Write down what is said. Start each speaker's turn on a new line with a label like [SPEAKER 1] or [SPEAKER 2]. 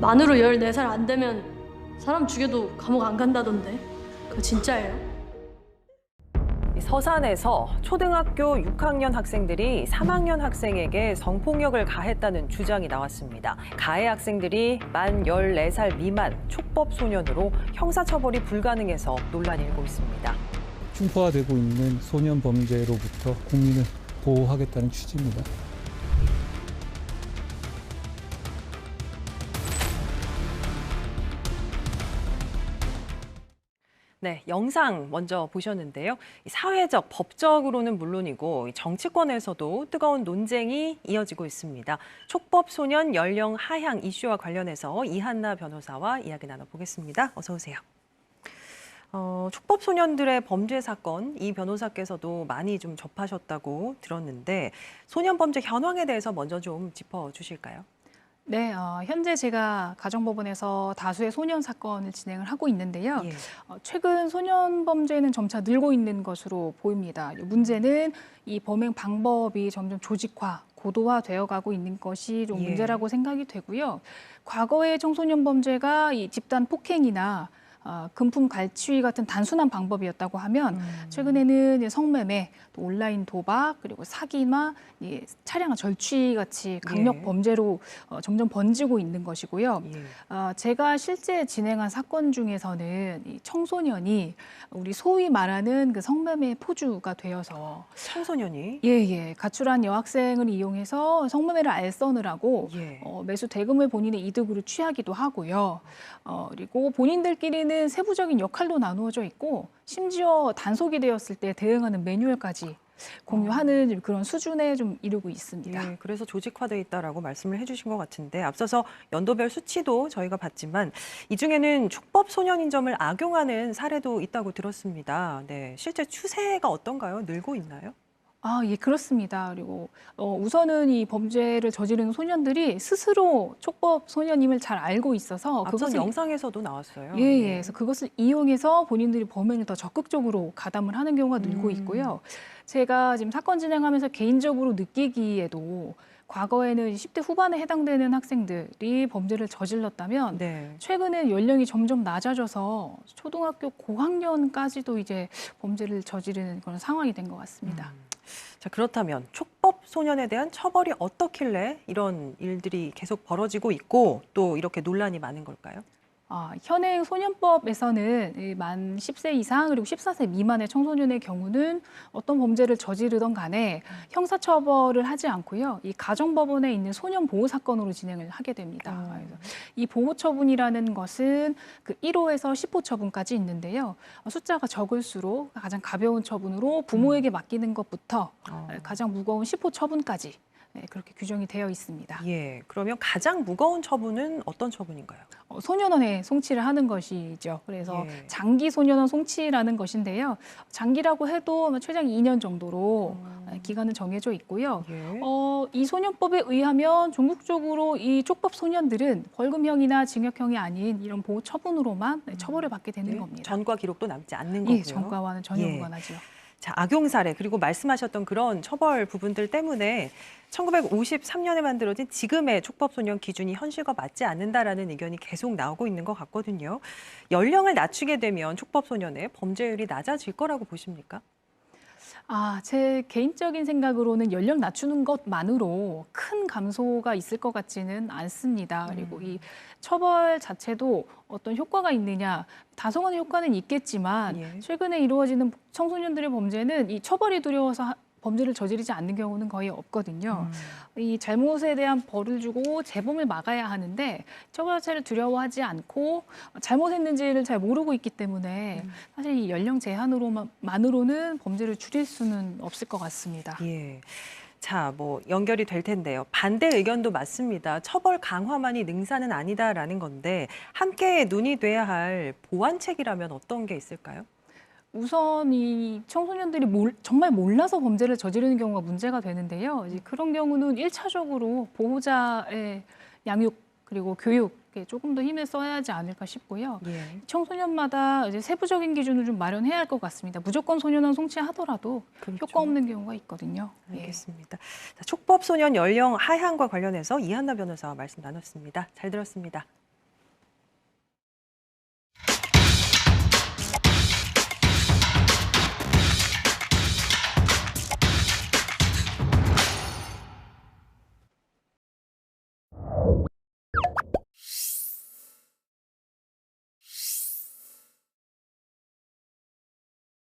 [SPEAKER 1] 만으로 14살 안 되면 사람 죽여도 감옥 안 간다던데. 그거 진짜예요?
[SPEAKER 2] 이 서산에서 초등학교 6학년 학생들이 3학년 학생에게 성폭력을 가했다는 주장이 나왔습니다. 가해 학생들이 만 14살 미만 촉법 소년으로 형사처벌이 불가능해서 논란이 일고 있습니다.
[SPEAKER 3] 흉포화되고 있는 소년 범죄로부터 국민을 보호하겠다는 취지입니다.
[SPEAKER 2] 네, 영상 먼저 보셨는데요. 이 사회적, 법적으로는 물론이고 이 정치권에서도 뜨거운 논쟁이 이어지고 있습니다. 촉법 소년 연령 하향 이슈와 관련해서 이한나 변호사와 이야기 나눠보겠습니다. 어서 오세요. 어, 촉법 소년들의 범죄 사건 이 변호사께서도 많이 좀 접하셨다고 들었는데 소년 범죄 현황에 대해서 먼저 좀 짚어 주실까요?
[SPEAKER 4] 네, 어, 현재 제가 가정법원에서 다수의 소년 사건을 진행을 하고 있는데요.
[SPEAKER 2] 예.
[SPEAKER 4] 어, 최근 소년 범죄는 점차 늘고 있는 것으로 보입니다. 문제는 이 범행 방법이 점점 조직화, 고도화 되어 가고 있는 것이 좀
[SPEAKER 2] 예.
[SPEAKER 4] 문제라고 생각이 되고요. 과거의 청소년 범죄가 이 집단 폭행이나 어, 금품 갈취 같은 단순한 방법이었다고 하면
[SPEAKER 2] 음.
[SPEAKER 4] 최근에는 성매매, 또 온라인 도박, 그리고 사기나 이 차량 절취 같이 강력
[SPEAKER 2] 예.
[SPEAKER 4] 범죄로 어, 점점 번지고 있는 것이고요.
[SPEAKER 2] 예.
[SPEAKER 4] 어, 제가 실제 진행한 사건 중에서는 이 청소년이 우리 소위 말하는 그 성매매 포주가 되어서
[SPEAKER 2] 청소년이
[SPEAKER 4] 예예 가출한 여학생을 이용해서 성매매를 알선을 하고
[SPEAKER 2] 예.
[SPEAKER 4] 어, 매수 대금을 본인의 이득으로 취하기도 하고요. 어, 그리고 본인들끼리는 세부적인 역할도 나누어져 있고 심지어 단속이 되었을 때 대응하는 매뉴얼까지 공유하는 그런 수준에 좀 이르고 있습니다.
[SPEAKER 2] 예, 그래서 조직화돼 있다라고 말씀을 해주신 것 같은데 앞서서 연도별 수치도 저희가 봤지만 이 중에는 촉법 소년인 점을 악용하는 사례도 있다고 들었습니다. 네, 실제 추세가 어떤가요? 늘고 있나요?
[SPEAKER 4] 아, 예, 그렇습니다. 그리고 어, 우선은 이 범죄를 저지르는 소년들이 스스로 촉법 소년임을 잘 알고 있어서
[SPEAKER 2] 앞선 영상에서도 나왔어요.
[SPEAKER 4] 예, 예.
[SPEAKER 2] 네.
[SPEAKER 4] 그래서 그것을 이용해서 본인들이 범행을 더 적극적으로 가담을 하는 경우가 늘고
[SPEAKER 2] 음.
[SPEAKER 4] 있고요. 제가 지금 사건 진행하면서 개인적으로 느끼기에도 과거에는 10대 후반에 해당되는 학생들이 범죄를 저질렀다면
[SPEAKER 2] 네.
[SPEAKER 4] 최근에 연령이 점점 낮아져서 초등학교 고학년까지도 이제 범죄를 저지르는 그런 상황이 된 것 같습니다.
[SPEAKER 2] 음. 자 그렇다면 촉법 소년에 대한 처벌이 어떻길래 이런 일들이 계속 벌어지고 있고 또 이렇게 논란이 많은 걸까요?
[SPEAKER 4] 아, 현행 소년법에서는 이만 10세 이상 그리고 14세 미만의 청소년의 경우는 어떤 범죄를 저지르던 간에 형사처벌을 하지 않고요. 이 가정법원에 있는 소년 보호 사건으로 진행을 하게 됩니다.
[SPEAKER 2] 어.
[SPEAKER 4] 그래서 이 보호 처분이라는 것은 그 1호에서 10호 처분까지 있는데요. 어, 숫자가 적을수록 가장 가벼운 처분으로 부모에게 맡기는 것부터
[SPEAKER 2] 어.
[SPEAKER 4] 가장 무거운 10호 처분까지 네, 그렇게 규정이 되어 있습니다.
[SPEAKER 2] 예, 그러면 가장 무거운 처분은 어떤 처분인가요?
[SPEAKER 4] 어, 소년원에 송치를 하는 것이죠. 그래서
[SPEAKER 2] 예.
[SPEAKER 4] 장기 소년원 송치라는 것인데요. 장기라고 해도 최장 2년 정도로
[SPEAKER 2] 음.
[SPEAKER 4] 기간은 정해져 있고요.
[SPEAKER 2] 예.
[SPEAKER 4] 어, 이 소년법에 의하면 전국적으로 이 촉법 소년들은 벌금형이나 징역형이 아닌 이런 보호 처분으로만 네, 처벌을 받게 되는
[SPEAKER 2] 네,
[SPEAKER 4] 겁니다.
[SPEAKER 2] 전과 기록도 남지 않는 거고요.
[SPEAKER 4] 예, 전과와는 전혀
[SPEAKER 2] 예.
[SPEAKER 4] 무관하죠.
[SPEAKER 2] 자, 악용 사례 그리고 말씀하셨던 그런 처벌 부분들 때문에 1953년에 만들어진 지금의 촉법 소년 기준이 현실과 맞지 않는다라는 의견이 계속 나오고 있는 것 같거든요. 연령을 낮추게 되면 촉법 소년의 범죄율이 낮아질 거라고 보십니까?
[SPEAKER 4] 아, 제 개인적인 생각으로는 연령 낮추는 것만으로 큰 감소가 있을 것 같지는 않습니다. 그리고
[SPEAKER 2] 음.
[SPEAKER 4] 이 처벌 자체도 어떤 효과가 있느냐, 다소간의 효과는 있겠지만
[SPEAKER 2] 예.
[SPEAKER 4] 최근에 이루어지는 청소년들의 범죄는 이 처벌이 두려워서 하- 범죄를 저지르지 않는 경우는 거의 없거든요.
[SPEAKER 2] 음.
[SPEAKER 4] 이 잘못에 대한 벌을 주고 재범을 막아야 하는데 처벌 자체를 두려워하지 않고 잘못했는지를 잘 모르고 있기 때문에
[SPEAKER 2] 음.
[SPEAKER 4] 사실 이 연령 제한으로만으로는 범죄를 줄일 수는 없을 것 같습니다.
[SPEAKER 2] 예. 자, 뭐 연결이 될 텐데요. 반대 의견도 맞습니다. 처벌 강화만이 능사는 아니다라는 건데 함께 논의돼야 할 보완책이라면 어떤 게 있을까요?
[SPEAKER 4] 우선 이 청소년들이 몰- 정말 몰라서 범죄를 저지르는 경우가 문제가 되는데요. 이제 그런 경우는 일차적으로 보호자의 양육 그리고 교육에 조금 더 힘을 써야 하지 않을까 싶고요.
[SPEAKER 2] 예.
[SPEAKER 4] 청소년마다 이제 세부적인 기준을 좀 마련해야 할 것 같습니다. 무조건 소년원 송치하더라도
[SPEAKER 2] 그렇죠.
[SPEAKER 4] 효과 없는 경우가 있거든요. 예.
[SPEAKER 2] 알겠습니다. 자, 촉법 소년 연령 하향과 관련해서 이한나 변호사와 말씀 나눴습니다. 잘 들었습니다.